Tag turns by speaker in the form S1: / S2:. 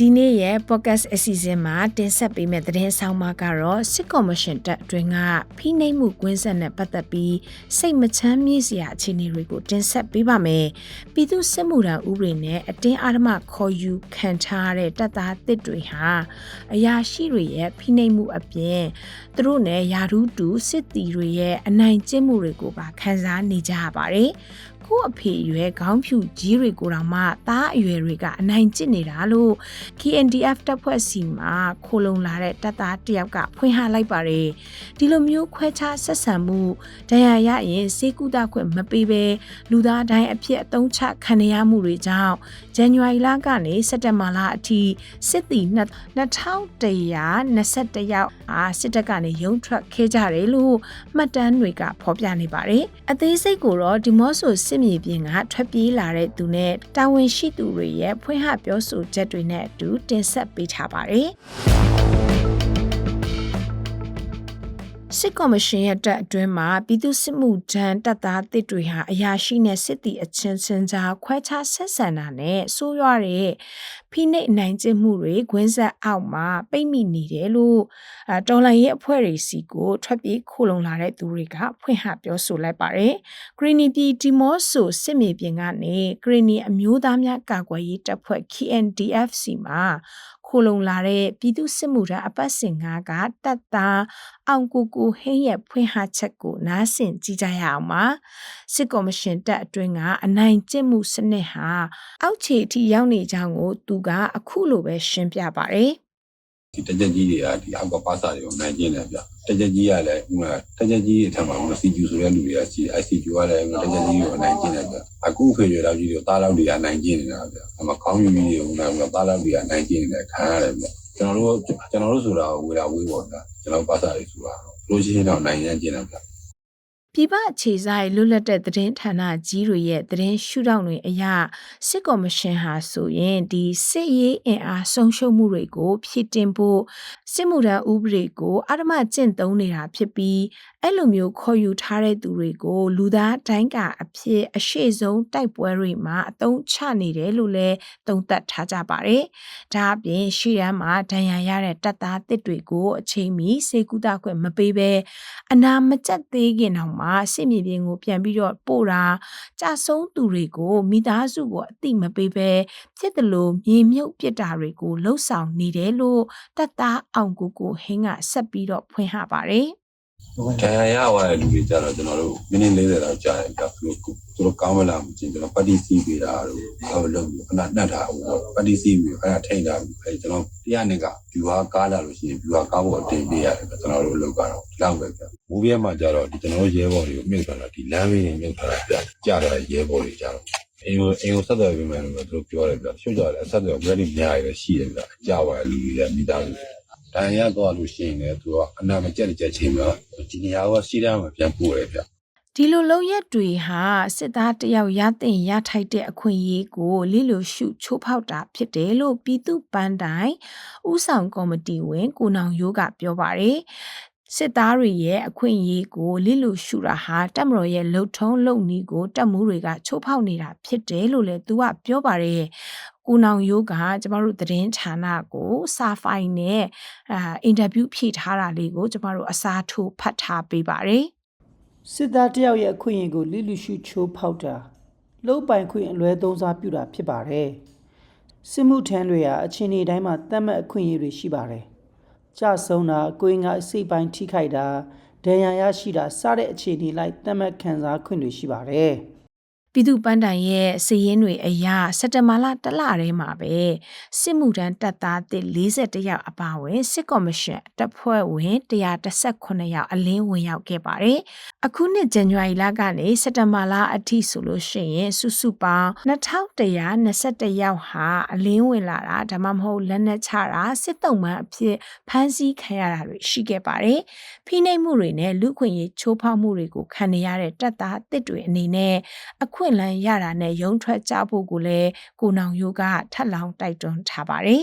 S1: ဒီနေ့ရဲ့ podcast အစီအစဉ်မှာတင်ဆက်ပေးမယ့်သတင်းဆောင်မကတော့စစ်ကော်မရှင်တပ်အတွင်းကဖိနှိပ်မှုကွင်းဆက်နဲ့ပတ်သက်ပြီးစိတ်မချမ်းမြေ့စရာအခြေအနေတွေကိုတင်ဆက်ပေးပါမယ်။ပြည်သူစစ်မှုထမ်းဥပဒေနဲ့အတင်းအဓမ္မခေါ်ယူခံထားရတဲ့တပ်သားတစ်တွေဟာအရာရှိတွေရဲ့ဖိနှိပ်မှုအပြင်သူတို့နဲ့ယာရုတူစစ်တီတွေရဲ့အနိုင်ကျင့်မှုတွေကိုပါခံစားနေကြရပါတယ်။ ကို့အဖေအရွယ်ခေါင်းဖြူကြီးတွေကိုတောင်မှသားအရွယ်တွေကအနိုင်ကျင့်နေတာလို့ KNDF တပ်ဖွဲ့စီမှာခိုလုံလာတဲ့တပ်သားတယောက်ကဖွင့်ဟလိုက်ပါတယ်ဒီလိုမျိုးခွဲခြားဆက်ဆံမှုတရားရရင်စေကူတာခွင့်မပေးဘဲလူသားတိုင်းအဖြစ်အသုံးချခံရမှုတွေကြောင့်ဇန်နဝါရီလကနေစက်တင်ဘာလအထိစစ်တီ2121ယောက်အားစစ်တပ်ကနေရုံထွက်ခဲ့ကြတယ်လို့မှတ်တမ်းတွေကဖော်ပြနေပါတယ်အသေးစိတ်ကိုတော့ဒီမော့ဆိုစစ်မြေပြင်ကထွက်ပြေးလာတဲ့သူနဲ့တာဝန်ရှိသူတွေရဲ့ဖွင့်ဟပြောဆိုချက်တွေနဲ့အတူတင်ဆက်ပေးထားပါတယ် စစ်ကော်မရှင်ရဲ့တပ်အတွင်းမှာပြည်သူစစ်မှုထမ်းတပ်သားတစ်တွေဟာအရာရှိနဲ့စစ်တီအချင်းချင်းကြားခွဲခြားဆက်ဆံတာနဲ့ဆိုးရွားတဲ့ဖိနှိပ်နိုင်ကျင့်မှုတွေခွင်းဆက်အောက်မှာပိတ်မိနေတယ်လို့အတော်လိုင်းရဲ့အဖွဲ့တွေစီကိုထွက်ပြေးခိုလုံလာတဲ့သူတွေကဖွင့်ဟပြောဆိုလိုက်ပါတယ်။ Greeny ပြည်တီမော့ဆိုစစ်မြေပြင်ကနေ Greeny အမျိုးသားများကာကွယ်ရေးတပ်ဖွဲ့ KNDFC မှာ ခိုလုံလာတဲ့ပြည်သူစစ်မှုထမ်းအပတ်စဉ်ငါးကတပ်သားအောင်ကိုကိုဟင်းရဲ့ဖွင့်ဟချက်ကိုနားဆင်ကြည့်ကြရအောင်ပါစစ်ကော်မရှင်တပ်အတွင်းကအနိုင်ကျင့်မှုစနစ်ဟာအောက်ခြေအထိရောက်နေကြောင်းကိုသူကအခုလိုပဲရှင်းပြပါတယ်
S2: ဒီတကြက်ကြီးတွေကဒီအောက်ကပါစာတွေကိုနိုင်ကျင်တယ်ဗျတကြက်ကြီးကလည်းဥမာတကြက်ကြီးအထက်မှာမစီကျူဆိုတဲ့လူတွေကရှိ ICQ ကလည်းတကြက်ကြီးကိုနိုင်ကျင်တယ်ဗျအခုဖေရွယ်တော်ကြီးတွေတားလောက်တွေကနိုင်ကျင်နေတာဗျအမကောင်းယူကြီးတွေကတားလောက်တွေကနိုင်ကျင်နေတယ်ခံရတယ်ဗျကျွန်တော်တို့ကျွန်တော်တို့ဆိုတာဝေတာဝေးပေါ့ဗျကျွန်တော်ပါစာတွေဆိုတာလို့ရှိရင်တော့နိုင်ရကျင်တယ်ဗျ
S1: ပြည်ပအခြေဆိုင်လွတ်လပ်တဲ့သတင်းဌာနကြီးတွေရဲ့သတင်းရှုထောင့်တွေအရစစ်ကော်မရှင်ဟာဆိုရင်ဒီစစ်ရေးအင်အားဆုံးရှုံးမှုတွေကို ဖြည့်တင်ဖို့စစ်မှုထမ်းဥပဒေကိုအဓမ္မကျင့်သုံးနေတာဖြစ်ပြီး အဲ့လိုမျိုးခေါ်ယူထားတဲ့သူတွေကို လူသားတိုင်းကအဖြစ်အရှိဆုံးတိုက်ပွဲတွေမှာအသုံးချနေတယ်လို့လည်းသုံးသပ်ထားကြပါတယ်။ဒါအပြင်ရှေ့ရန်မှာဒဏ်ရာရတဲ့တပ်သားတစ်တွေကိုအချိန်မီစေကူတာခွင့်မပေးဘဲအနာမကျက်သေးခင်တောင်မှစစ်မြေပြင်ကိုပြန်ပြီးတော့ပို့တာကြဆုံးသူတွေကိုမိသားစုကိုအတိမပေးဘဲဖြစ်တယ်လို့မြေမြုပ်ပစ်တာတွေကိုလှုပ်ဆောင်နေတယ်လို့တပ်သားအောင်ကိုကိုဟင်းကဆက်ပြီးတော့ဖွင့်ဟပါတယ်
S2: ဒဏ်ရာရသွားတဲ့လူတွေကြတော့ကျွန်တော်တို့မိနစ်40လောက်ကြာတယ်ဗျသူတို့သူတို့ကောင်းမလားမသိဘူးကျွန်တော်ပတ်တီစီပေးတာတို့ဘာလို့လုပ်ပြီးခဏနှက်ထားဘူးပတ်တီစီပြီးခဏထိန်ထားပြီးအဲကျွန်တော်တရားနဲ့ကဗျူဟာကားလာလို့ရှိရင်ဗျူဟာကားပေါ်တင်ပေးရတယ်ဗျကျွန်တော်တို့လုပ်ကတော့ဒီလောက်ပဲဗျမိုးပြဲမှာကြတော့ဒီကျွန်တော်ရဲဘော်တွေကိုမြုပ်ထားတာဒီလမ်းမေးတွေမြုပ်ထားတာဗျကြာတော့ရဲဘော်တွေကြတော့အင်ကိုအင်ကိုဆက်သွယ်ပေးမယ်လို့သူတို့ပြောတယ်ဗျရှုပ်ကြတယ်အဆက်သွယ် ready များရရှိတယ်ဗျကြာပါလူတွေမိသားစု တန်ရသွားလို့ရှိရင်လည်းသူကအနာမကျက်ကြက်ချင်းမှာဒီနေရာကစီးတန်းမှာပြန်ပို့ရပြ
S1: ဒီလိုလုံရက်တွေဟာစစ်သားတယောက်ရတဲ့ရထိုက်တဲ့အခွင့်အရေးကိုလိလိုရှုချိုးဖောက်တာဖြစ်တယ်လို့ပြည်သူပန်းတိုင်ဥဆောင်ကော်မတီဝင်ကိုနောင်ရိုးကပြောပါတယ်စစ်သားတွေရဲ့အခွင့်အရေးကိုလိလိုရှုတာဟာတပ်မတော်ရဲ့လှုပ်ထုံးလုံနီးကိုတပ်မှုတွေကချိုးဖောက်နေတာဖြစ်တယ်လို့လည်းသူကပြောပါတယ် ကိုနောင်ရိုးကကျမတို့သတင်းဌာနကိုစာဖိုင်နဲ့အာအင်တာဗျူးဖြည့်ထားတာလေးကိုကျမတို့အစားထိုးဖတ်ထားပေးပါတယ်
S3: စစ်သားတယောက်ရဲ့အခွင့်အရေးကိုလိလူရှုချိုးဖောက်တာလုံပိုင်ခွင့်အလွဲသုံးစားပြုတာဖြစ်ပါတယ်စစ်မှုထမ်းတွေဟာအချိန်ဒီတိုင်းမှာတတ်မှတ်အခွင့်အရေးတွေရှိပါတယ်ကြဆုံးတာအကွင်းကအစိတ်ပိုင်းထိခိုက်တာဒဏ်ရာရရှိတာစတဲ့အခြေအနေလိုက်တတ်မှတ်ခံစားခွင့်တွေရှိပါတယ်
S1: ပြည်သူ့ပန်းတိုင်ရဲ့စီရင်တွေအရစက်တဘာလတလထဲမှာပဲစစ်မှုထမ်းတပ်သားအသစ်41ယောက်အပါအဝင်စစ်ကော်မရှင်တပ်ဖွဲ့ဝင်118ယောက်အလင်းဝင်ရောက်ခဲ့ပါတယ်။အခုနှစ်ဇန်နဝါရီလကနေစက်တဘာလအထိဆိုလို့ရှိရင်စုစုပေါင်း2121ယောက်ဟာအလင်းဝင်လာတာဒါမှမဟုတ်လက်နက်ချတာစစ်တုံးမှန်အဖြစ်ဖမ်းဆီးခံရတာတွေရှိခဲ့ပါတယ်။ဖိနှိပ်မှုတွေနဲ့လူခွင့်ရေးချိုးဖောက်မှုတွေကိုခံနေရတဲ့တပ်သားအသစ်တွေအနေနဲ့အခွင့်အလမ်းရတာနဲ့ရုံထွက်ကြဖို့ကိုလည်းကိုနောင်ယိုကထပ်လောင်းတိုက်တွန်းထားပါတယ်